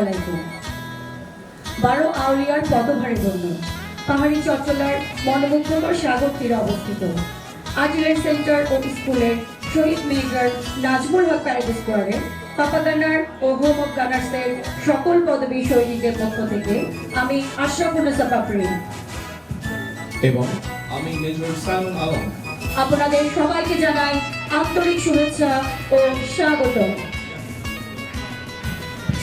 আলাইকুম বারো আউলিয়ার পদভারে বন্য পাহাড়ি চট্টলার মনোমুগ্ধকর সাগর তীরে অবস্থিত। আজিলের সেন্টার ও স্কুলের শহীদ মেজর নাজমুল হক প্যারেড স্কোয়ারে পাপাগানার ও হোম অফ গানার্সের সকল পদবী সৈনিকদের পক্ষ থেকে আমি আশরাফুন্নেসা পাপড়ি। এবং আমি মেজর সালন আলম। আপনাদের সবাইকে জানাই আন্তরিক শুভেচ্ছা ও স্বাগত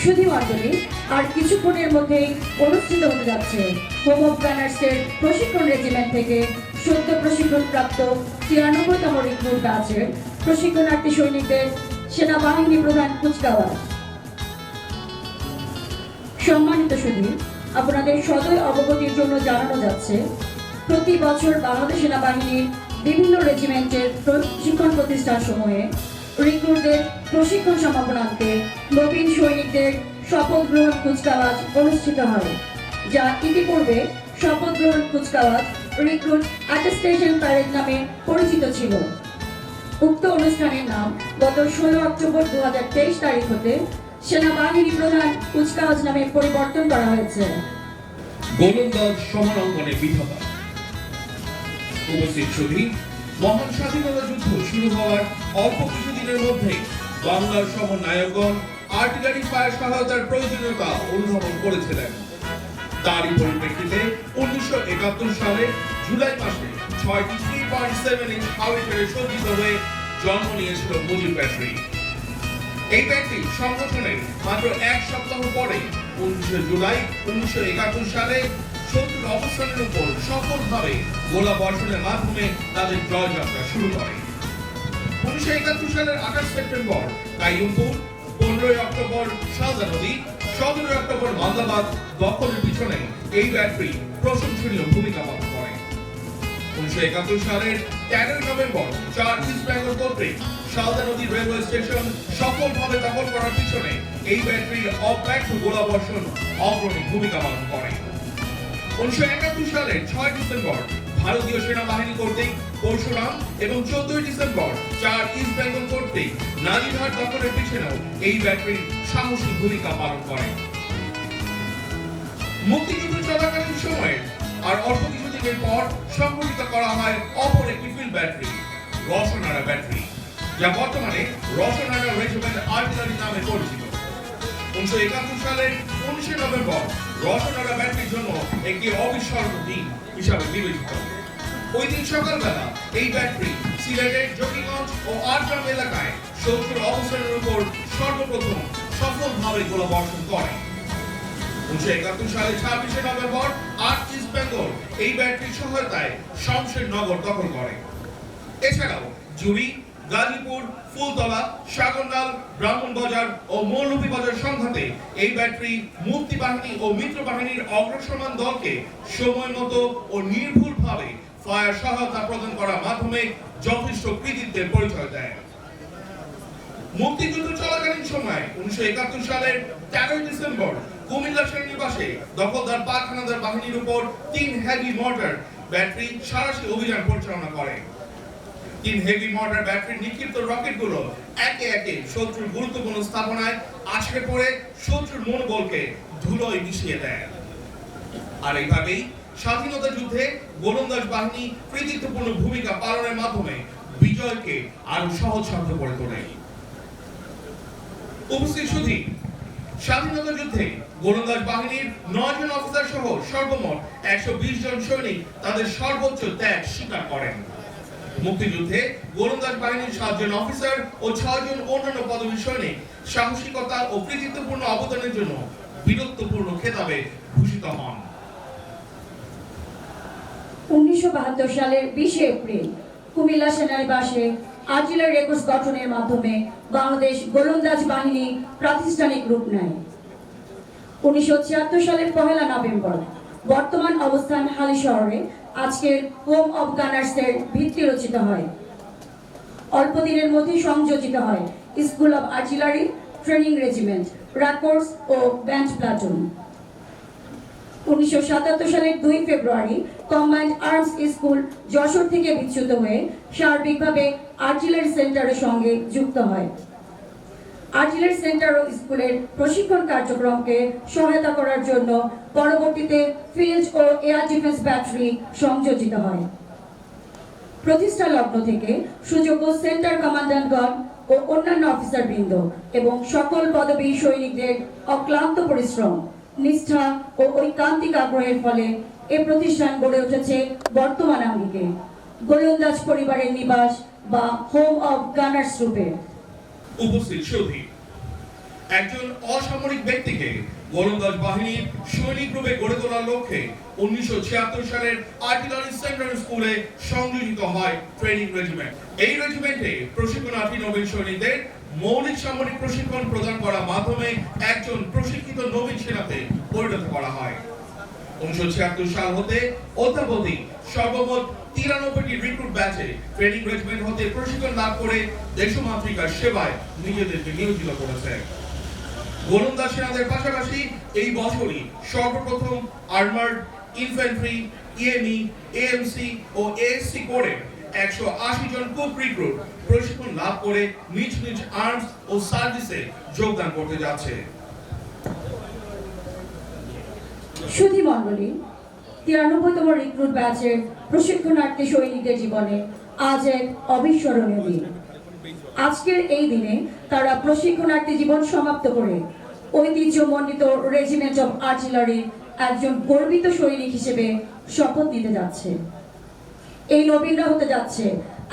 সুধী মণ্ডলী আর কিছুক্ষণের মধ্যেই অনুষ্ঠিত হতে যাচ্ছে। হোম অফ ব্যানার্সের প্রশিক্ষণ রেজিমেন্ট থেকে সদ্য প্রশিক্ষণ প্রাপ্ত তিরানব্বইতম রিক্রুট ব্যাচের প্রশিক্ষণার্থী সৈনিকদের সেনাবাহিনী প্রধান কুচকাওয়াজ। সম্মানিত সুধী আপনাদের সদয় অবগতির জন্য জানানো যাচ্ছে, প্রতি বছর বাংলাদেশ সেনাবাহিনীর বিভিন্ন রেজিমেন্টের প্রশিক্ষণ প্রতিষ্ঠান সমূহে রিক্রুটদের প্রশিক্ষণ সমাপনান্তে নবীন সৈনিকদের শপথ গ্রহণ কুচকাওয়াজ অনুষ্ঠিত হয় যা ইতিপূর্বে শপথ গ্রহণ কুচকাওয়াজ রিক্রুট অ্যাটেস্টেশন প্যারেড নামে পরিচিত ছিল। উক্ত অনুষ্ঠানের নাম গত ষোলো অক্টোবর দু তারিখ হতে সেনাবাহিনী প্রধান কুচকাওয়াজ নামে পরিবর্তন করা হয়েছে। গোলন্দাজ সমানাঙ্গনে বিধাতা। উপস্থিত ছবি মহান স্বাধীনতা যুদ্ধ শুরু হওয়ার অল্প কিছুদিনের মধ্যেই বাংলার সমন্বয়কগণ আর্টিলারি ফায়ার সহায়তার প্রয়োজনীয়তা অনুধাবন করেছিলেন। তারই পরিপ্রেক্ষিতে উনিশশো একাত্তর সালে জুলাই মাসে ছয়টি থ্রি পয়েন্ট সেভেন ইঞ্চ হাউইটারে সজ্জিত হয়ে জন্ম নিয়েছিল মুজিব ব্যাটারি এই ব্যাগটি সংগঠনের মাত্র এক সপ্তাহ পরে উনিশে জুলাই উনিশশো একাত্তর সালে শত্রুর অবস্থানের উপর সফলভাবে গোলা বর্ষণের মাধ্যমে তাদের জয়যাত্রা শুরু করে। উনিশশো একাত্তর সালের আঠাশ সেপ্টেম্বর কাইয়ুমপুর পনেরোই অক্টোবর শাহজা নদী, সতেরোই অক্টোবর মালদাবাদ দখলের পিছনে এই ব্যাটারি প্রশংসনীয় ভূমিকা পালন করে। উনিশশো একাত্তর সালের তেরোই নভেম্বর চার ইস্ট বেঙ্গল কর্তৃক শালদা নদী রেলওয়ে স্টেশন সফলভাবে দখল করার পিছনে এই ব্যাটারির অব্যর্থ গোলাবর্ষণ অগ্রণী ভূমিকা পালন করে। উনিশশো একাত্তর সালের ছয় ডিসেম্বর ভারতীয় সেনাবাহিনী কর্তৃক পরশুরাম এবং চোদ্দই ডিসেম্বর চার ইস্ট বেঙ্গল কর্তৃক নারীঘাট দখলের পিছনেও এই ব্যাটারি সাহসী ভূমিকা পালন করে। মুক্তিযুদ্ধ চলাকালীন সময়ে আর অল্প কিছুদিনের পর সংগঠিত করা হয় অপর একটি ফিল্ড ব্যাটারি রসনারা ব্যাটারি যা বর্তমানে রসনারা রেজিমেন্ট আর্টিলারি নামে পরিচিত। উনিশশো একাত্তর সালের উনিশে নভেম্বর রসনারা ব্যাটারির জন্য একটি অবিস্মরণীয় দিন হিসাবে বিবেচিত। ওই দিন সকালবেলা এই ব্যাটারি সিলেটের জকিগঞ্জ ও আটগ্রাম এলাকায় শত্রুর অবস্থানের উপর সর্বপ্রথম সফলভাবে গোলাবর্ষণ করে। উনিশশো একাত্তর সালে ছাব্বিশে নভেম্বর আট ইস্ট বেঙ্গল এই ব্যাটারির সহায়তায় দখল করে। এছাড়াও জুড়ি, গাজীপুর, ফুলতলা, সাগরনাল, ব্রাহ্মণবাজার ও মৌলভীবাজার সংঘাতে এই ব্যাটারি মুক্তি বাহিনী ও মিত্র বাহিনীর অগ্রসমান দলকে সময় মতো ও নির্ভুলভাবে ফায়ার সহায়তা প্রদান করার মাধ্যমে যথেষ্ট কৃতিত্বের পরিচয় দেয়। মুক্তিযুদ্ধ চলাকালীন সময় উনিশশো একাত্তর সালের তেরোই ডিসেম্বর কুমিল্লা সেনানিবাসে দখলদার পাক হানাদার বাহিনীর উপর তিন হেভি মর্টার ব্যাটারি সারাশি অভিযান পরিচালনা করে। তিন হেভি মর্টার ব্যাটারি নিক্ষিপ্ত রকেটগুলো একে একে শত্রুর গুরুত্বপূর্ণ স্থাপনায় আছড়ে পড়ে শত্রুর মনোবলকে ধুলোয় মিশিয়ে দেয়। আর এইভাবেই স্বাধীনতা যুদ্ধে গোলন্দাজ বাহিনী কৃতিত্বপূর্ণ ভূমিকা পালনের মাধ্যমে বিজয়কে আরও সহজসাধ্য করে তোলে। উপস্থিত সুধী স্বাধীনতা যুদ্ধে গোলন্দাজ বাহিনীর নয় জন অফিসার সহ সর্বমোট একশো বিশ জন সৈনিক তাদের সর্বোচ্চ ত্যাগ স্বীকার করেন। মুক্তিযুদ্ধে গোলন্দাজ বাহিনীর সাতজন অফিসার ও ছয়জন অন্যান্য পদবী সৈনিক সাহসিকতা ও কৃতিত্বপূর্ণ অবদানের জন্য বীরত্বপূর্ণ খেতাবে ভূষিত হন। উনিশশো বাহাত্তর সালের বিশে এপ্রিল কুমিল্লা সেনানিবাসে আর্টিলারি রেকর্ডস গঠনের মাধ্যমে বাংলাদেশ গোলন্দাজ বাহিনী প্রাতিষ্ঠানিক রূপ নেয়। উনিশশো ছিয়াত্তর সালের পহেলা নভেম্বর, বর্তমান অবস্থান হালি শহরে আজকের হোম অব গানার্সের ভিত্তি রচিত হয়। অল্প দিনের মধ্যে সংযোজিত হয় school of artillery, training regiment রাকোর্স ও ব্যান্ড প্লাটুন। উনিশশো সাতাত্তর সালের দুই ফেব্রুয়ারি কম্বাইন্ড আর্মস স্কুল যশোর থেকে বিচ্যুত হয়ে সার্বিকভাবে আর্টিলারি সেন্টারের সঙ্গে যুক্ত হয়। আর্টিলারি সেন্টার ও স্কুলের প্রশিক্ষণ কার্যক্রমকে সহায়তা করার জন্য পরবর্তীতে ফিল্ড ও এয়ার ডিফেন্স ব্যাটারি সংযোজিত হয়। প্রতিষ্ঠা লগ্ন থেকে সুযোগ্য সেন্টার কমান্ডান্টগণ ও অন্যান্য অফিসারবৃন্দ এবং সকল পদবী সৈনিকদের অক্লান্ত পরিশ্রম নিষ্ঠা ও ঐকান্তিক আগ্রহের ফলে এ প্রতিষ্ঠান গড়ে উঠেছে বর্তমান আঙ্গিকে। গোলন্দাজ পরিবারের নিবাস বা হোম অব গানার্স রূপে। উপস্থিত সুধী একজন অসামরিক ব্যক্তিকে গোলন্দাজ বাহিনীর সৈনিক রূপে গড়ে তোলার লক্ষ্যে উনিশশো ছিয়াত্তর সালের আর্টিলারি সেন্ট্রাল স্কুলে সংযোজিত হয় ট্রেনিং রেজিমেন্ট। এই রেজিমেন্টে প্রশিক্ষণার্থী নবীন সৈনিকদের মৌলিক সামরিক প্রশিক্ষণ প্রদান করার মাধ্যমে একজন প্রশিক্ষিত নবীন সেনাতে পরিণত করা হয়। উনিশশো ছিয়াত্তর সাল হতে অদ্যাবধি সর্বমোট তিরানব্বইটি রিক্রুট ব্যাচে ট্রেনিং রেজিমেন্ট হতে প্রশিক্ষণ লাভ করে দেশমাতৃকার সেবায় নিজেদেরকে নিয়োজিত করেছে। গোলন্দাজ সেনাদের পাশাপাশি এই বছরই সর্বপ্রথম আর্মার্ড ইনফ্যান্ট্রি ইএমই এএমসি ও এএসসি কোরে একশো আশি জন কুক রিক্রুট প্রশিক্ষণ লাভ করে নিজ নিজ আর্মস ও সার্ভিসে যোগদান করতে যাচ্ছে। সুধী মণ্ডলী, তিরানব্বইতম রিক্রুট ব্যাচের প্রশিক্ষণার্থী সৈনিকদের জীবনে আজ এক অবিস্মরণীয় দিন। আজকের এই দিনে তারা প্রশিক্ষণার্থী জীবন সমাপ্ত করে ঐতিহ্যমণ্ডিত রেজিমেন্ট অফ আর্টিলারি একজন গর্বিত সৈনিক হিসেবে শপথ নিতে যাচ্ছে। এই নবীনরা হতে যাচ্ছে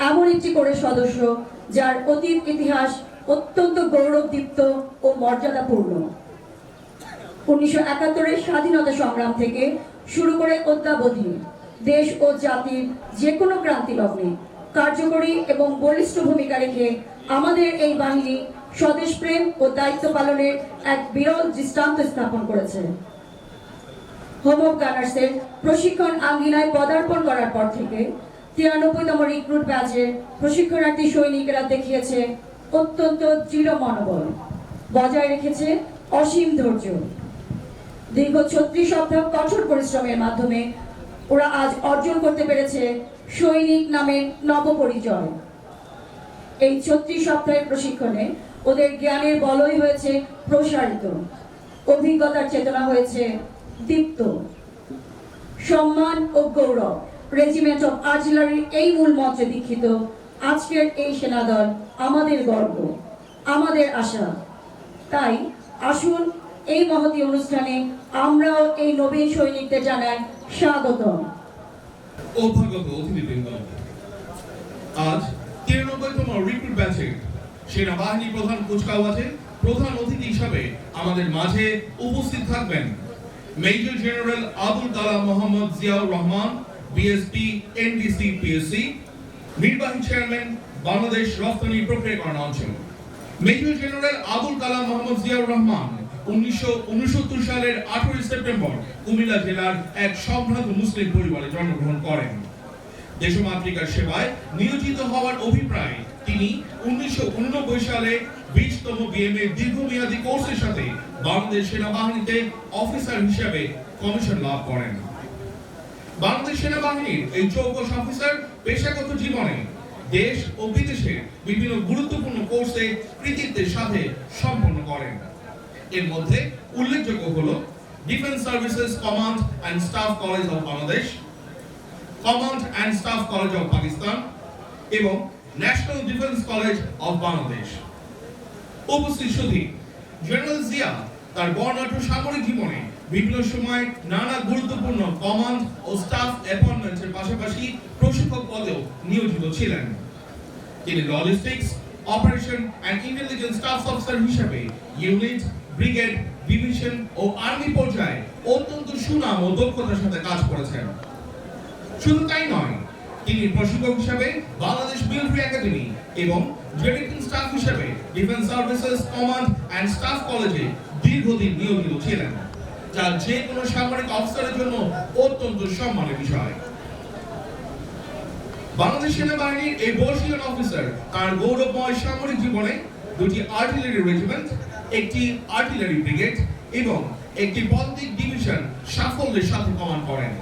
এমন একটি করে সদস্য যার অতীত ইতিহাস অত্যন্ত গৌরবদীপ্ত ও মর্যাদাপূর্ণ। উনিশশো একাত্তরের স্বাধীনতা সংগ্রাম থেকে শুরু করে অদ্যাবধি দেশ ও জাতির যে কোনো ক্রান্তি লগ্নে কার্যকরী এবং বলিষ্ঠ ভূমিকা রেখে আমাদের এই বাহিনী স্বদেশ প্রেম ও দায়িত্ব পালনের এক বিরল দৃষ্টান্ত স্থাপন করেছে। হোম গানার্সের প্রশিক্ষণ আঙ্গিনায় পদার্পণ করার পর থেকে তিরানব্বইতম রিক্রুট ব্যাচের প্রশিক্ষণার্থী সৈনিকেরা দেখিয়েছে অত্যন্ত দৃঢ় মনোবল, বজায় রেখেছে অসীম ধৈর্য। দীর্ঘ ছত্রিশ সপ্তাহ কঠোর পরিশ্রমের মাধ্যমে ওরা আজ অর্জন করতে পেরেছে সৈনিক নামের নবপরিচয়। এই ছত্রিশ সপ্তাহের প্রশিক্ষণে ওদের জ্ঞানের বলই হয়েছে প্রসারিত। অভিজ্ঞতার চেতনা হয়েছে দীপ্ত। সম্মান ও গৌরব রেজিমেন্ট অফ আর্টিলারির এই মূল মঞ্চে দীক্ষিত। আজকের এই সেনাদল আমাদের গর্ব, আমাদের আশা। তাই আসুন এই মহতি অনুষ্ঠানে আমরাও এই নবীন সৈনিকদের জানাই স্বাগতম। অভ্যাগত অতিথিবৃন্দ। আজ তিরানব্বইতম রিক্রুট ব্যাচে সেনাবাহিনী প্রধান প্রধান অতিথি হিসাবে আমাদের মাঝে উপস্থিত থাকবেন major general Abul Kalam Mohammad Ziaur Rahman BSP NDC PSC নির্বাহী চেয়ারম্যান, বাংলাদেশ রফতানি প্রক্রিয়াকরণ অঞ্চল। মেজর জেনারেল আবুল কালাম মোহাম্মদ জিয়াউর রহমান উনিশশো উনসত্তর সালের আঠারোই সেপ্টেম্বর কুমিল্লা জেলার এক সম্ভ্রান্ত মুসলিম পরিবারে জন্মগ্রহণ করেন। সেবায় নিয়োজিত হওয়ার অভিপ্রায় তিনি উনিশশো সালে বিশতম দীর্ঘমেয়াদী কোর্সের সাথে বাংলাদেশ সেনাবাহিনীতে অফিসার হিসেবে কমিশন লাভ করেন। বাংলাদেশ সেনাবাহিনীর এই চৌকস অফিসার পেশাগত জীবনে দেশ ও বিদেশে বিভিন্ন গুরুত্বপূর্ণ কোর্সে কৃতিত্বের সাথে সম্পন্ন করেন। এর মধ্যে উল্লেখযোগ্য হলো defence services command and staff college of Bangladesh command and staff college of Pakistan এবং national defence college of Bangladesh উপস্থিত সুধী জেনারেল জিয়া তার বর্ণাঢ্য সামরিক জীবনে বিভিন্ন সময় নানা গুরুত্বপূর্ণ কমান্ড ও স্টাফ অ্যাপয়েন্টমেন্টের পাশাপাশি প্রশিক্ষক পদেও নিয়োজিত ছিলেন। তিনি logistics operation and intelligence staff officer হিসেবে ইউনিট ব্রিগেড, ডিভিশন ও আর্মি পর্যায়ে অত্যন্ত সুনাম ও দক্ষতার সাথে কাজ করেছেন। শুধু তাই নয়, তিনি প্রশিক্ষক হিসেবে বাংলাদেশ মিলিটারি একাডেমি এবং জেনেটিং স্টাফ হিসেবে defence services command and staff কলেজে দীর্ঘদিন নিয়োজিত ছিলেন, যা যে কোনো সামরিক অফিসারের জন্য অত্যন্ত সম্মানের বিষয়। বাংলাদেশ সেনাবাহিনীর এই বর্ষীয় অফিসার তার গৌরবময় সামরিক জীবনে দুটি আর্টিলারি রেজিমেন্ট একটি আর্টিলারি ব্রিগেড এবং একটি পদাতিক ডিভিশন সাফল্যের সাথে কমান্ড করেন।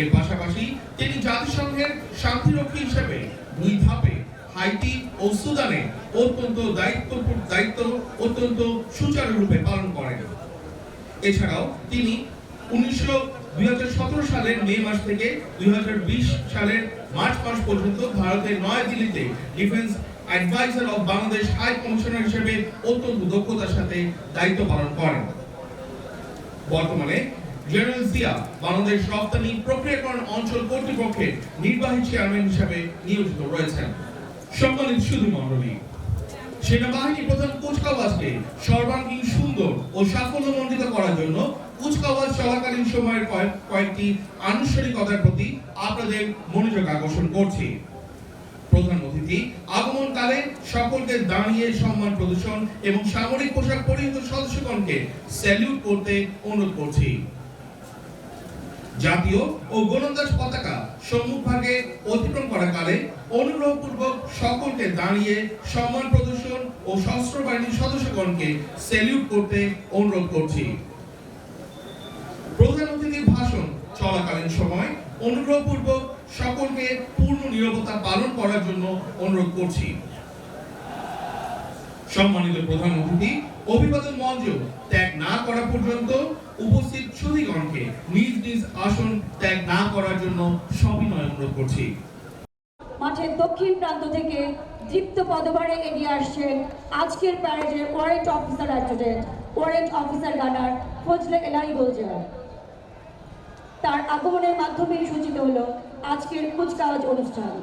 এর পাশাপাশি তিনি জাতিসংঘের শান্তিরক্ষী হিসেবে দুই ধাপে হাইতি ও ও সুদানে অত্যন্ত দায়িত্ব দায়িত্ব অত্যন্ত সুচারুরূপে পালন করেন। এছাড়াও তিনি উনিশশো দুই সালের মে মাস থেকে দুই হাজার বিশ সালের মার্চ মাস পর্যন্ত ভারতের নয়াদিল্লিতে defence adviser of Bangladesh high commissioner হিসেবে অত্যন্ত দক্ষতার সাথে দায়িত্ব পালন করেন। বর্তমানে জেনারেল বাংলাদেশ রপ্তানি প্রক্রিয়াকরণ অঞ্চল কর্তৃপক্ষের নির্বাহী চেয়ারম্যান হিসেবে নিয়োজিত রয়েছেন। সম্মানিত শুধু সেনাবাহিনী প্রধান কুচকাওয়াজকে সর্বাঙ্গীন, সুন্দর ও সাফল্যমণ্ডিত করার জন্য কুচকাওয়াজ চলাকালীন সময়ের কয়েকটি আনুষ্ঠানিকতার প্রতি আপনাদের মনোযোগ আকর্ষণ করছি। প্রধান অতিথি। আগমনকালে সকলকে দাঁড়িয়ে সম্মান প্রদর্শন এবং সামরিক পোশাক পরিহিত সদস্যগণকে স্যালিউট করতে অনুরোধ করছি। জাতীয় ও গোলন্দাজ পতাকা সম্মুখভাগে অতিক্রম করাকালে অনুগ্রহপূর্বক সকলকে দাঁড়িয়ে সম্মান প্রদর্শন ও সশস্ত্র বাহিনীর সদস্যগণকে স্যালিউট করতে অনুরোধ করছি। প্রধান অতিথির ভাষণ চলাকালীন সময় অনুগ্রহপূর্বক সকলকে পূর্ণ নীরবতা পালন করার জন্য অনুরোধ করছি। সম্মানিত প্রধান অতিথি, অভিবাদন মঞ্চ ত্যাগ না করা পর্যন্ত উপস্থিত সুধীগণকে নিজ নিজ আসন ত্যাগ না করার জন্য সবিনয় অনুরোধ করছি। মাঠের দক্ষিণ প্রান্ত থেকে দীপ্ত পদভারে এগিয়ে আসছেন আজকের প্যারেডের warrant officer adjutant warrant officer gunner Fazle Elahi Golzar তার আগমনের মাধ্যমেই সূচিত হলো আজকের কুচকাওয়াজ অনুষ্ঠান।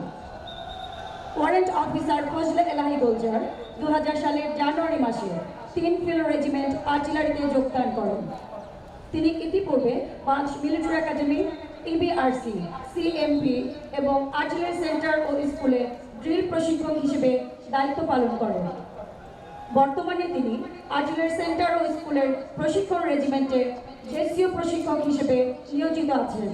ওয়ারেন্ট অফিসার ফজলে এলাহি গোলজার দু হাজার সালের জানুয়ারি মাসে তিন ফিল্ড রেজিমেন্ট আর্টিলারিতে যোগদান করেন। তিনি ইতিপূর্বে পাঁচ মিলিটারি একাডেমি ইবিআরসি সিএমপি এবং আর্টিলারি সেন্টার ও স্কুলে ড্রিল প্রশিক্ষক হিসেবে দায়িত্ব পালন করেন। বর্তমানে তিনি আর্টিলারি সেন্টার ও স্কুলের প্রশিক্ষণ রেজিমেন্টে জেসিও প্রশিক্ষক হিসেবে নিয়োজিত আছেন।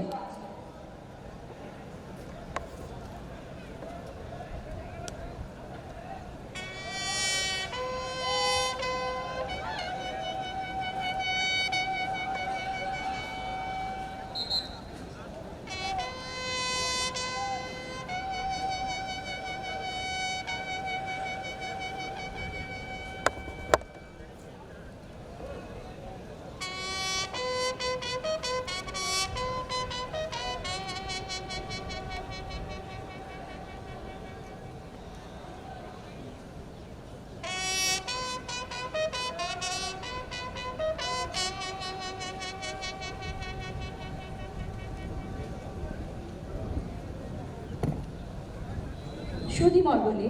সুধি মণ্ডলী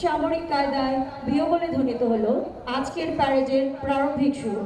সামরিক কায়দায় বিয়োগলে ধ্বনিত হল আজকের প্যারেজের প্রারম্ভিক শুরু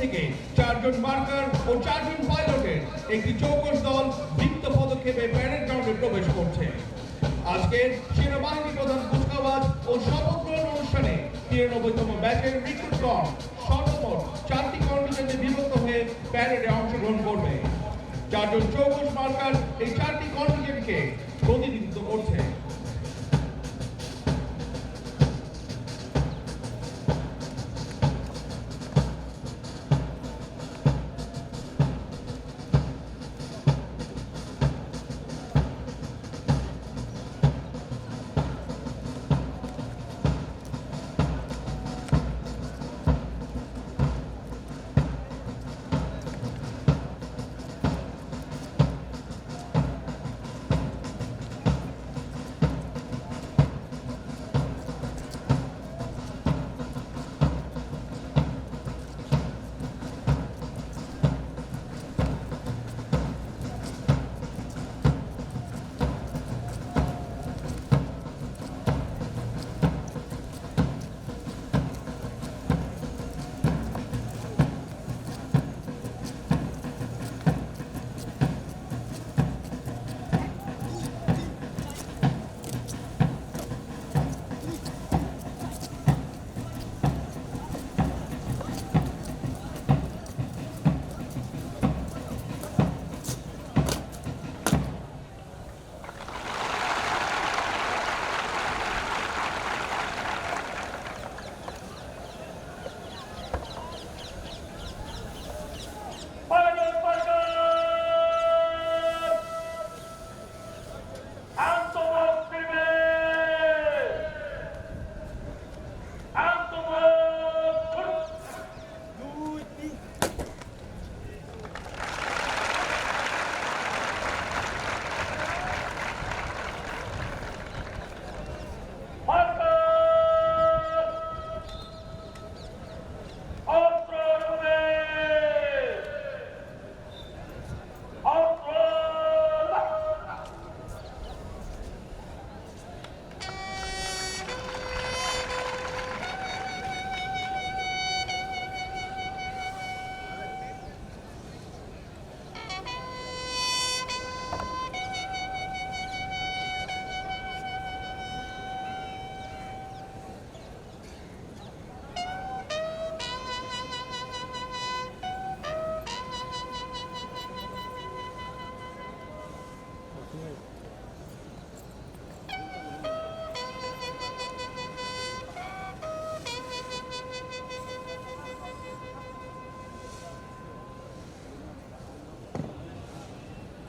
থেকে চারজন মার্কার ও চারজন পাইলটের একটি চৌকস দল দীপ্ত পদক্ষেপে প্যারেড গ্রাউন্ডে প্রবেশ করছে। আজকের সেনাবাহিনী প্রধান কুচকাওয়াজ ও শপথ অনুষ্ঠানে তিরানব্বইতম ব্যাচের রিক্রুট কম সর্বমোট চারটি কন্টিজেন্টে বিভক্ত হয়ে প্যারেডে অংশগ্রহণ করবে। চারজন চৌকস মার্কার এই চারটি কন্টিজেন্টকে প্রতিনিধিত্ব করছে।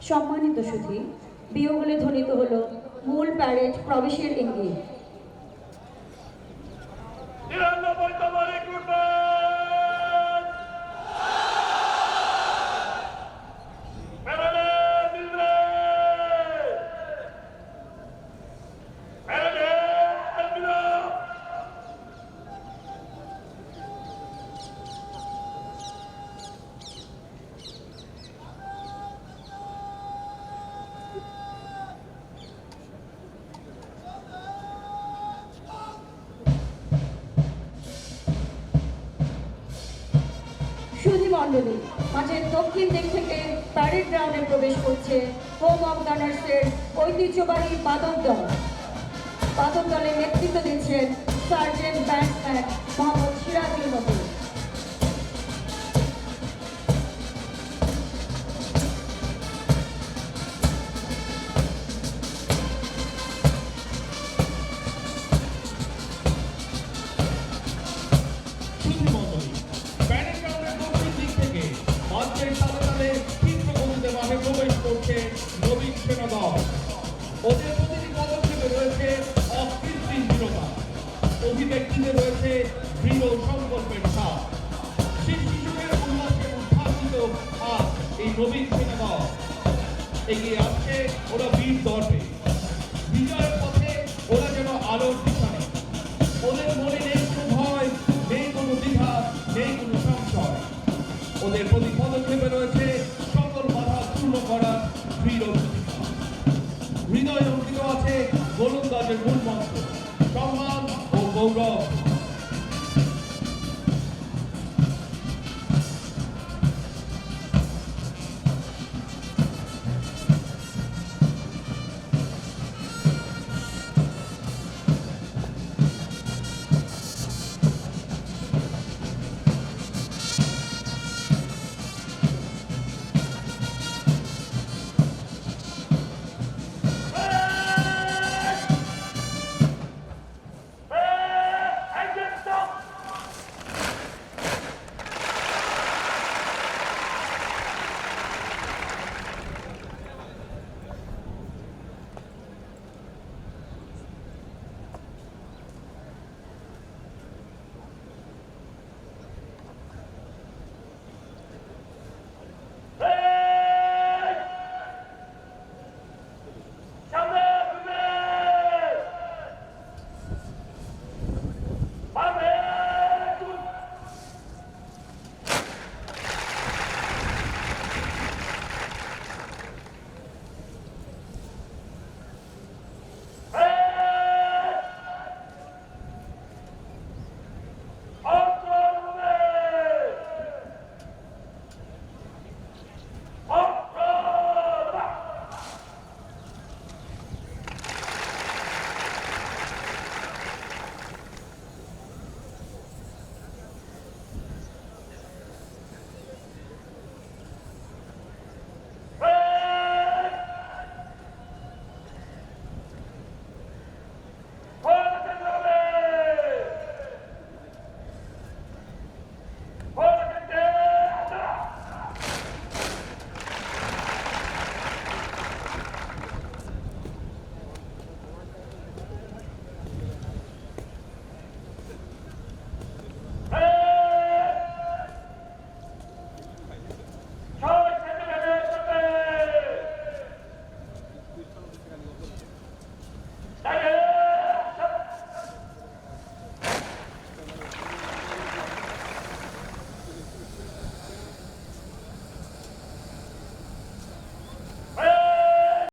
সম্মানিত সুধী বিয়োগলে ধ্বনিত হল মূল প্যারেড প্রবেশের ইঙ্গিত। দক্ষিণ দিক থেকে প্যারেড গ্রাউন্ডে প্রবেশ করছে হোম অফ গানার্সের ঐতিহ্যবাহী বাদক দল। বাদক দলের নেতৃত্ব দিচ্ছেন সার্জেন্ট ব্যাটসম্যান মোহাম্মদ সিরাজুল মতিন। হলুদ গাছের মূল মন্ত্র সম্মান